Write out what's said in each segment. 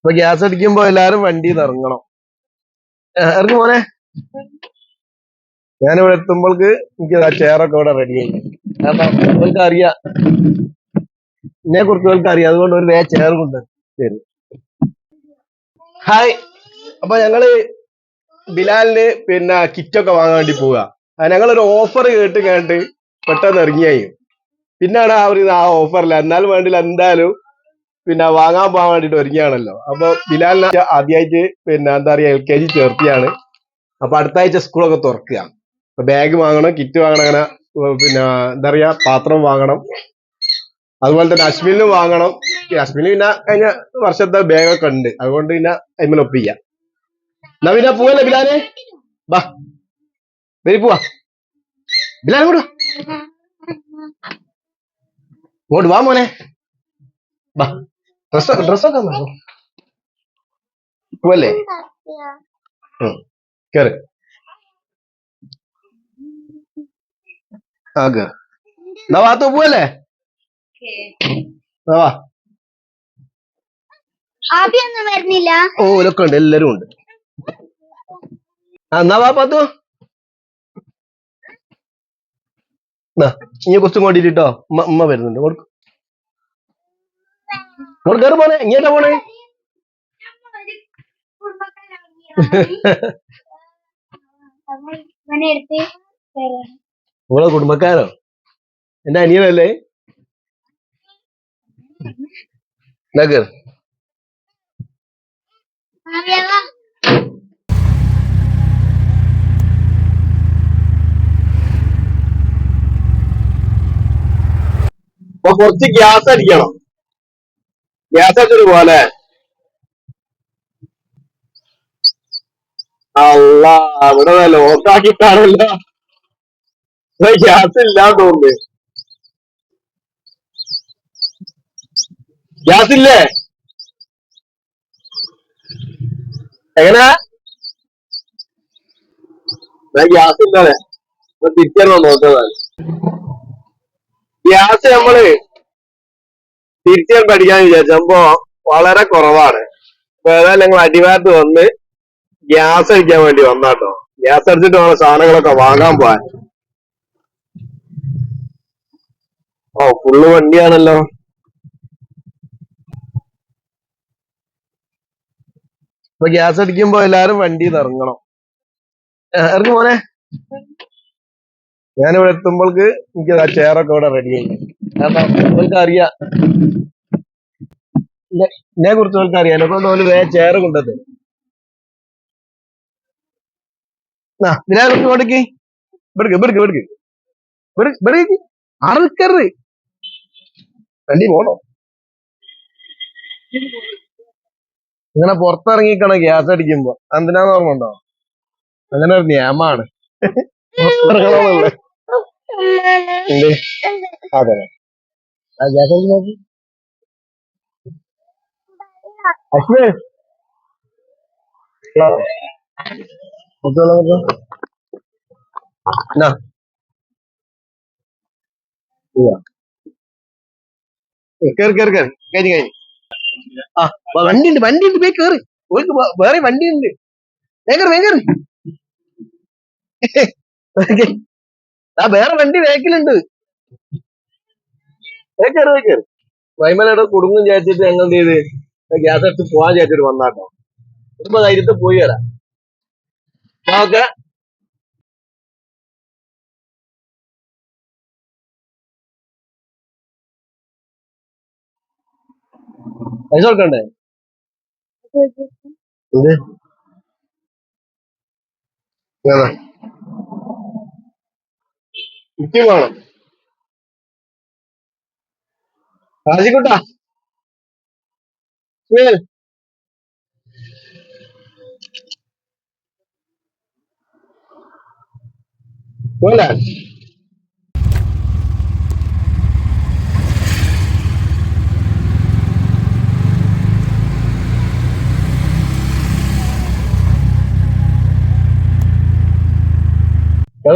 ഇപ്പൊ ഗ്യാസ് അടിക്കുമ്പോ എല്ലാരും വണ്ടിയിൽ ഇറങ്ങണം. ഇറങ്ങി മോനെ. ഞാനിവിടെ എത്തുമ്പോൾക്ക് എനിക്ക് ആ ചെയറൊക്കെ ഇവിടെ റെഡി ആയി കാരണം അറിയാം എന്നെ കുറിച്ച് അവർക്ക് അറിയാം അതുകൊണ്ട് ഒരു വേ ചെയർ കൊണ്ട് തരും. ഹായ് അപ്പൊ ഞങ്ങൾ ബിലാലിന് പിന്നെ കിറ്റൊക്കെ വാങ്ങാൻ വേണ്ടി പോവുക ആ ഞങ്ങളൊരു ഓഫർ കേട്ട് കേട്ട് പെട്ടെന്ന് ഇറങ്ങിയായി. പിന്നാണ് ആ ഒരു ആ ഓഫറില്ല എന്നാലും വേണ്ടില്ല എന്തായാലും പിന്നെ വാങ്ങാൻ പോകാൻ വേണ്ടിട്ട് ഒരുങ്ങിയാണല്ലോ. അപ്പൊ ബിലാലിനെ ആദ്യമായിട്ട് പിന്നെ എന്താ പറയാ എൽ കെ ജി ചേർത്തിയാണ്. അപ്പൊ അടുത്ത ആഴ്ച സ്കൂളൊക്കെ തുറക്കുക അപ്പൊ ബാഗ് വാങ്ങണം കിറ്റ് വാങ്ങണം അങ്ങനെ പിന്നെ എന്താ പറയാ പാത്രം വാങ്ങണം. അതുപോലെ തന്നെ അശ്വിനും വാങ്ങണം. അശ്വിന് പിന്നെ കഴിഞ്ഞ വർഷത്തെ ബാഗൊക്കെ ഉണ്ട്. അതുകൊണ്ട് പിന്നെ അതിമേൽ ഒപ്പിക്കാം എന്നാ പിന്നെ പോവല്ലേ ബിലാലെ? ബാ വരി പോവാ. ബിലാൽ കൂടെ ഇങ്ങോട്ട് വാ മോനെ. ബാ ഡ്രസ് ഡ്രസ്സൊക്കെ പോവല്ലേ? ഉം. കേറ്. ആ കേറ്. എന്നാ വാത്തു പോവല്ലേ? വാ. വരുന്നില്ല. ഓ ഇതൊക്കെ ഉണ്ട് എല്ലാരും ഉണ്ട്. ആ എന്നാ വാ പാത്തു. ഇനി കുറച്ചും കൊണ്ടിട്ടോ ഉമ്മ വരുന്നുണ്ട്. കൊടുക്ക്. ഇങ്ങോട്ട് കയറി പോണേ ഇങ്ങോട്ടാ പോണേ. നിങ്ങളെ കുടുംബക്കാരോ എന്റെ അനിയനല്ലേ. അപ്പൊ കുറച്ച് ഗ്യാസ് അടിക്കണം അടിച്ചൊരു പോലെ. അല്ല അവിടെ ലോക്കാക്കിട്ടാണല്ലോ ഗ്യാസ് ഇല്ലാന്ന് തോന്നുന്നു. ഗ്യാസ് ഇല്ലേ? എങ്ങനെ? ഗ്യാസ് ഇല്ലാതെ തിരിച്ചറിയാൻ നോക്കുന്നതാണ് ഗ്യാസ് നമ്മൾ തിരിച്ചാൻ പഠിക്കാൻ വിചാരിച്ചപ്പോ വളരെ കുറവാണ്. അപ്പൊ ഏതായാലും ഞങ്ങൾ അടിവാരത്ത് വന്ന് ഗ്യാസ് അടിക്കാൻ വേണ്ടി വന്നാട്ടോ. ഗ്യാസ് അടിച്ചിട്ട് വേണം സാധനങ്ങളൊക്കെ വാങ്ങാൻ പോവാൻ ഓ ഫുള്ള് വണ്ടിയാണല്ലോ. അപ്പൊ ഗ്യാസ് അടിക്കുമ്പോ എല്ലാരും നിന്ന് ഇറങ്ങണം. ഇറങ്ങി മോനെ. ഞാനിവിടെ എത്തുമ്പോൾക്ക് എനിക്ക് ആ ചെയറൊക്കെ ഇവിടെ റെഡി അറിയാം എന്നെ- കുറിച്ച് അവർക്ക് അറിയാം എന്നെ കൊണ്ട് ഓൽ വേ ചെയർ കൊണ്ടത്. ഇതിനെ കുറിച്ച് കൊടുക്ക് ഇവിടുക്ക് ഇവിടുക്ക് ഇവിടുക്ക്. ഇവിടേക്ക്. അറുക്കറ് വണ്ടി പോണോ? ഇങ്ങനെ പുറത്തിറങ്ങിക്കണം ഗ്യാസ് അടിക്കുമ്പോ? എന്തിനാന്ന് ഓർമ്മ ഉണ്ടോ അങ്ങനെ ഒരു നിയമമാണ്. പുറത്തിറങ്ങണമെന്നുള്ളത് അതെ. ആ. അടിച്ച് നോക്കി. അശ്വേ നോക്കാം എന്നാ കേറി കേറ് കേറ്. ആ വണ്ടി ഉണ്ട് വണ്ടി ഉണ്ട് പോയി കേറി. ഓർക്ക് വേറെ വണ്ടി ഉണ്ട് വേഗം വേഗം ആ വേറെ വണ്ടി വേക്കിലുണ്ട്. വൈമലയുടെ കുടുങ്ങും ചേച്ചിട്ട് ഞങ്ങൾ എന്ത് ചെയ്ത് ഗ്യാസ് എടുത്ത് പോവാൻ ചേച്ചിട്ട് വന്നാട്ടോ കുടുംബ ധൈര്യത്തിൽ പോയി വരാം. ഓക്കെ. പൈസ കൊടുക്കണ്ടേ? എന്ത്? വേണം. രാജിക്കുട്ടാ. സുനിൽ. പോലെ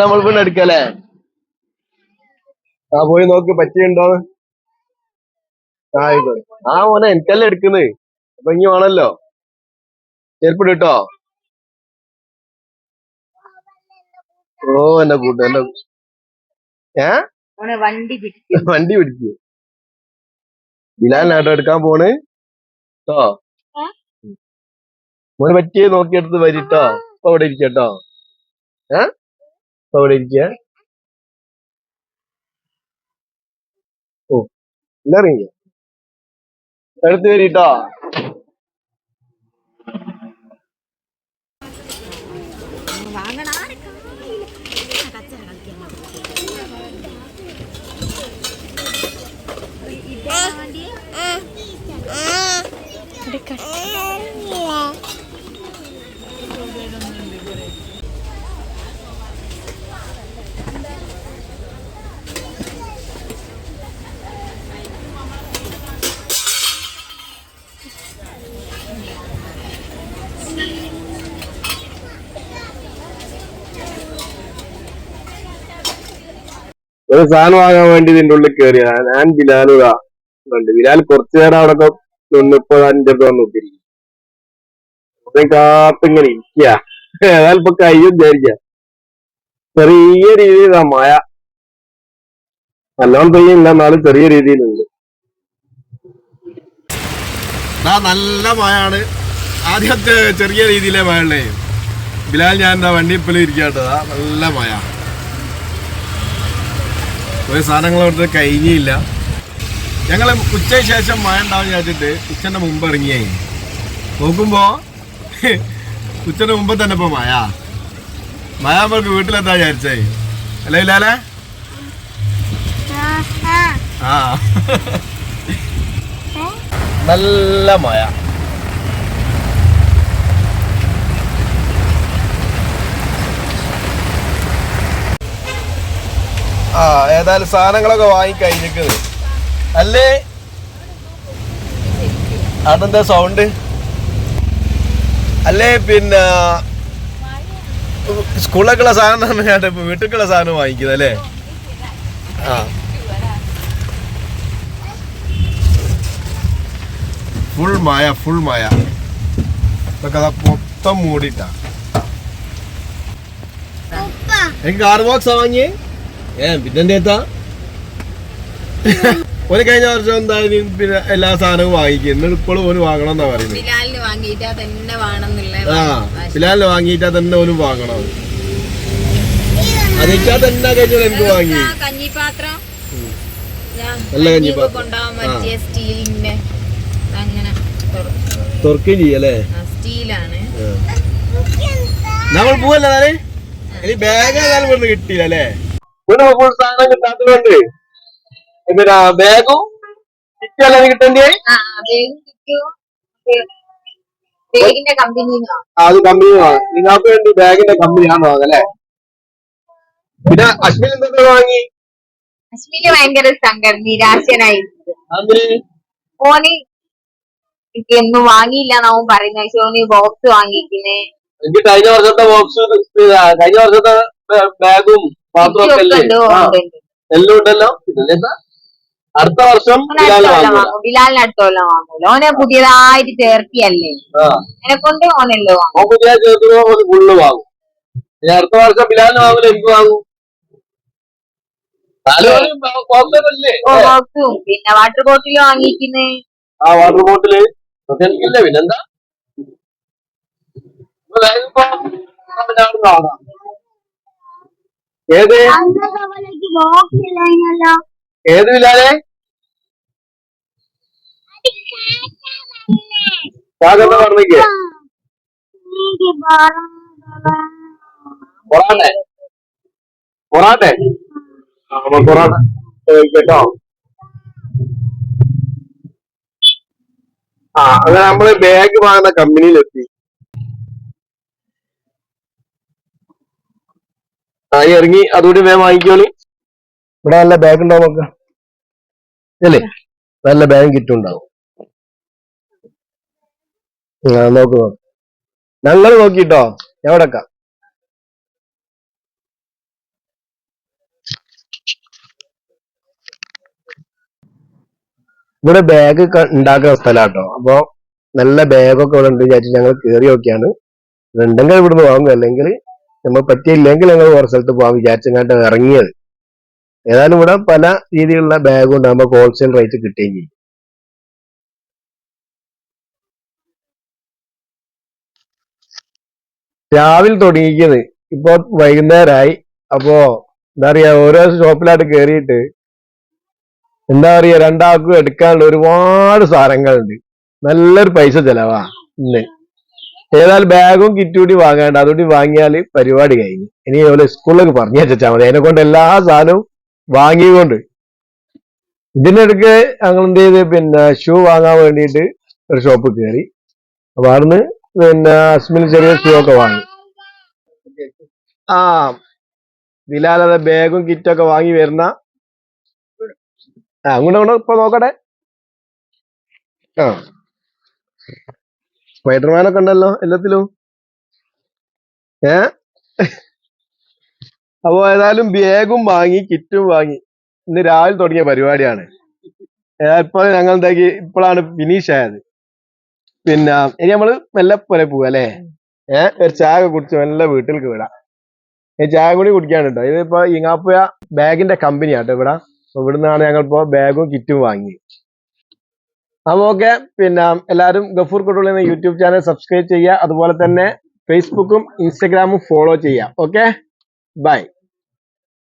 നമ്മൾ പിന്നെ എടുക്കല്ലേ ആ പോയി നോക്ക് പറ്റിയുണ്ടോന്ന് ആയിക്കോട്ടെ ആ മോനെ എനിക്കല്ലേ എടുക്കുന്നത്. അപ്പൊ ഇനി വേണല്ലോ ചെരുപ്പിട് കേട്ടോ ഓ എന്നെ കൂട്ടു എന്റെ ഏ? വണ്ടി പിടിക്കും. വണ്ടി പിടിക്കൂ. ബിലാലിനാട്ടോ എടുക്കാൻ പോണ്? കേട്ടോ മോനെ പറ്റിയ നോക്കിയെടുത്ത് വരിട്ടോ. ഇപ്പൊ അവിടെ ഇരിക്കട്ടോ ഏ? ഇപ്പൊ അവിടെ ഇരിക്ക. ഓ എല്ലാം ഇറങ്ങി എടുത്ത് വരിട്ടോ ഒരു സാധനം വാങ്ങാൻ വേണ്ടി ഇതിന്റെ ഉള്ളിൽ കയറിയ ഞാൻ ബിലാലുണ്ട് ബിലാൽ കുറച്ചു നേരം അവിടെ നിന്നിപ്പോ അതിന്റെ അടുത്ത് വന്ന് ഒത്തിരിക്കും കാത്തിങ്ങനെ ഇരിക്കുക ഏതായാലും ഇപ്പൊ കയ്യും വിചാരിക്ക. ചെറിയ രീതിയിലാ മഴ. നല്ലോണം പെയ്യില്ല എന്നാലും ചെറിയ രീതിയിലുണ്ട് നല്ല മഴയാണ്. ആദ്യത്തെ ചെറിയ രീതിയിലെ മഴയുള്ളേ. ബിലാൽ ഞാൻ എന്താ വണ്ടി ഇപ്പോഴും ഇരിക്കാട്ടതാ നല്ല മഴ. ഒരു അവിടുത്തെ കഴിഞ്ഞില്ല. ഞങ്ങൾ ഉച്ചയ്ക്ക് ശേഷം മഴ ഉണ്ടാവും വിചാരിച്ചിട്ട് ഉച്ചന്റെ മുമ്പ് ഇറങ്ങിയായി. നോക്കുമ്പോൾ ഉച്ചന്റെ മുമ്പ് തന്നെ ഇപ്പോൾ മഴ. മഴ നമ്മൾക്ക് വീട്ടിലെത്താ വിചാരിച്ചായി അല്ലേ ഇല്ലാലേ ആ. നല്ല മഴ. ആ ഏതായാലും സാധനങ്ങളൊക്കെ വാങ്ങിക്കഴിഞ്ഞിരിക്കുന്നത് അല്ലേ? അതെന്താ സൗണ്ട് അല്ലേ പിന്നെ സ്കൂളിലേക്കുള്ള സാധനം പറഞ്ഞാണ്ട് ഇപ്പൊ വീട്ടിലേക്കുള്ള സാധനം വാങ്ങിക്കുന്നത് അല്ലേ? ആ. ഫുൾ മായ ഫുൾ മായ. ഇതൊക്കെ മൊത്തം മൂടിട്ടാ എനിക്ക് കാർ ബോക്സ് വാങ്ങിയേ? ഏ പിന്നെ എത്താ ഒരു കഴിഞ്ഞ വർഷം എന്തായാലും പിന്നെ എല്ലാ സാധനവും വാങ്ങിക്കും. എന്നിട്ട് ഇപ്പോഴും ഓന് വാങ്ങണം എന്നാ പറയുന്നത്. ബിലാലിന് വാങ്ങിയിട്ടാ തന്നെ ആ ബിലാലിന് വാങ്ങിയിട്ടാ തന്നെ ഓനും വാങ്ങണം. അതിക്കാ തന്നെ കഴിഞ്ഞ എനിക്ക് വാങ്ങി. കഞ്ഞിപ്പാത്രം നല്ല കഞ്ഞിപ്പാത്രം. കൊണ്ടുപോകാൻ പറ്റിയ സ്റ്റീലിന്റെ അങ്ങനെ തുറക്കുകയും ചെയ്യല്ലേ? സ്റ്റീലാണ്. നമ്മൾ പോവല്ലേ ഇനി ബാഗ് ഏതായാലും കിട്ടിയില്ല അല്ലേ? ഫുൾ സാധനം കിട്ടാത്തതുകൊണ്ട്. പിന്നെ ബാഗും കിട്ടിയല്ലേ കിട്ടണ്ടേ? ബേഗിന്റെ കമ്പനിന്നോ അത് കമ്പനിയാണ് നിങ്ങൾക്ക് വേണ്ടി ബാഗിന്റെ കമ്പനിയാണോ വാങ്ങല്ലേ പിന്നെ അശ്വിൻ എന്തൊക്കെ വാങ്ങി? അശ്വിന് ഭയങ്കര സങ്കടം അതിന് ഓന് ഒന്നും വാങ്ങിയില്ല എന്നാവും പറയുന്നത്. പക്ഷെ ഓന് ബോക്സ് വാങ്ങിക്കുന്നേ എനിക്ക് കഴിഞ്ഞ വർഷത്തെ ബോക്സ് കഴിഞ്ഞ വർഷത്തെ ബാഗും എല്ലാം ഉണ്ടല്ലോ? അടുത്ത വർഷം വാങ്ങൂല ഓനെ പുതിയതായിട്ട് ചേർത്തിയല്ലേ? എന്നെ കൊണ്ട് ഓനല്ലോ ഓൻ ചേർത്തുമ്പോ ഫുള്ള് വാങ്ങും. ഇനി അടുത്ത വർഷം ബിലാലിന് വാങ്ങൂല എനിക്ക് വാങ്ങും? പിന്നെ വാട്ടർ ബോട്ടിൽ വാങ്ങിക്കുന്നേ ആ വാട്ടർ ബോട്ടിൽ പിന്നെന്താ ഇപ്പൊ ബാഗ് ഇപ്പൊ പിന്നെ അവിടുന്ന് വാങ്ങാം. ഏത്? ഏത് ബിലാലെ കാക്കെന്താ പറഞ്ഞേക്ക് പൊറാട്ടെ. പൊറാട്ടെ. പൊറാട്ട കേട്ടോ ആ അങ്ങനെ നമ്മൾ ബാഗ് വാങ്ങുന്ന കമ്പനിയിലെത്തി ആ ഈ ഇറങ്ങി അതുകൂടി വേഗം വാങ്ങിക്കോളി. ഇവിടെ നല്ല ബാഗ് ഉണ്ടാവും നമുക്ക്. അല്ലേ നല്ല ബാഗ് കിറ്റും ഉണ്ടാവും ആ നോക്ക് നോക്ക്. ഞങ്ങൾ നോക്കിട്ടോ. എവിടെ ഇവിടെ ബാഗ് ഉണ്ടാക്കുന്ന സ്ഥലാട്ടോ. അപ്പൊ നല്ല ബാഗൊക്കെ ഇവിടെ ഉണ്ട് വിചാരിച്ചു ഞങ്ങൾ കയറി നോക്കിയാണ് ഉണ്ടെങ്കിൽ ഇവിടുന്ന് വാങ്ങും. അല്ലെങ്കിൽ നമ്മൾ പറ്റിയില്ലെങ്കിൽ ഞങ്ങൾ വേറെ സ്ഥലത്ത് പോകാൻ വിചാരിച്ചങ്ങാണ്ട് ഇറങ്ങിയത്. ഏതായാലും ഇവിടെ പല രീതിയിലുള്ള ബാഗ് ഉണ്ട്. നമുക്ക് ഹോൾസെയിൽ റേറ്റ് കിട്ടുകയും ചെയ്യും. രാവിലെ തുടങ്ങിക്കുന്നത് ഇപ്പോ വൈകുന്നേരമായി. അപ്പോ എന്താ പറയാ ഓരോ ഷോപ്പിലായിട്ട് കയറിയിട്ട് എന്താ പറയാ രണ്ടാൾക്കും എടുക്കാനുള്ള ഒരുപാട് സാധനങ്ങളുണ്ട്. നല്ലൊരു പൈസ ചെലവാ ഇന്ന്. ഏതായാലും ബാഗും കിറ്റും കൂടി വാങ്ങാണ്ട്. അതുകൂടി വാങ്ങിയാൽ പരിപാടി കഴിഞ്ഞു. ഇനി ഓലെ സ്കൂളിലേക്ക് പറഞ്ഞു വെച്ചാൽ മതി. അതിനെ കൊണ്ട് എല്ലാ സാധനവും വാങ്ങിക്കൊണ്ട് ഇതിനിടയ്ക്ക് ഞങ്ങൾ എന്ത് ചെയ്ത്? പിന്നെ ഷൂ വാങ്ങാൻ വേണ്ടിയിട്ട് ഒരു ഷോപ്പ് കയറി. അപ്പൊ അവിടുന്ന് പിന്നെ അസ്മിന് ചെറിയ ഷൂ ഒക്കെ വാങ്ങി. ആ ബിലാലത ബാഗും കിറ്റൊക്കെ വാങ്ങി വരുന്ന. അങ്ങോട്ട് അങ്ങോട്ട് ഇപ്പൊ നോക്കട്ടെ. ആ. സ്പൈഡർമാനൊക്കെ ഉണ്ടല്ലോ എല്ലാത്തിലും. ഏ? അപ്പോ ഏതായാലും ബാഗും വാങ്ങി കിറ്റും വാങ്ങി. ഇന്ന് രാവിലെ തുടങ്ങിയ പരിപാടിയാണ്. ഏതാ- ഇപ്പൊ ഞങ്ങൾ എന്താക്കി ഇപ്പോഴാണ് ഫിനിഷ് ആയത്. പിന്നെ ഇനി നമ്മൾ മെല്ലെ പോലെ പോവുക അല്ലേ? ഏഹ് ഒരു ചായ കുടിച്ച് മെല്ലെ വീട്ടിലേക്ക് വിടാം. ഈ ചായ കൂടി കുടിക്കാണ് കേട്ടോ ഇതിപ്പോ ഇങ്ങാപ്പുഴ ബാഗിന്റെ കമ്പനിയാട്ടോ ഇവിടെ. ഇവിടുന്നാണ് ഞങ്ങൾ ഇപ്പോ ബാഗും കിറ്റും വാങ്ങി. അപ്പൊ ഓക്കെ പിന്നെ എല്ലാവരും ഗഫൂർ കുട്ടുള്ള എന്ന യൂട്യൂബ് ചാനൽ സബ്സ്ക്രൈബ് ചെയ്യുക. അതുപോലെ തന്നെ ഫേസ്ബുക്കും ഇൻസ്റ്റഗ്രാമും ഫോളോ ചെയ്യുക. Okay bye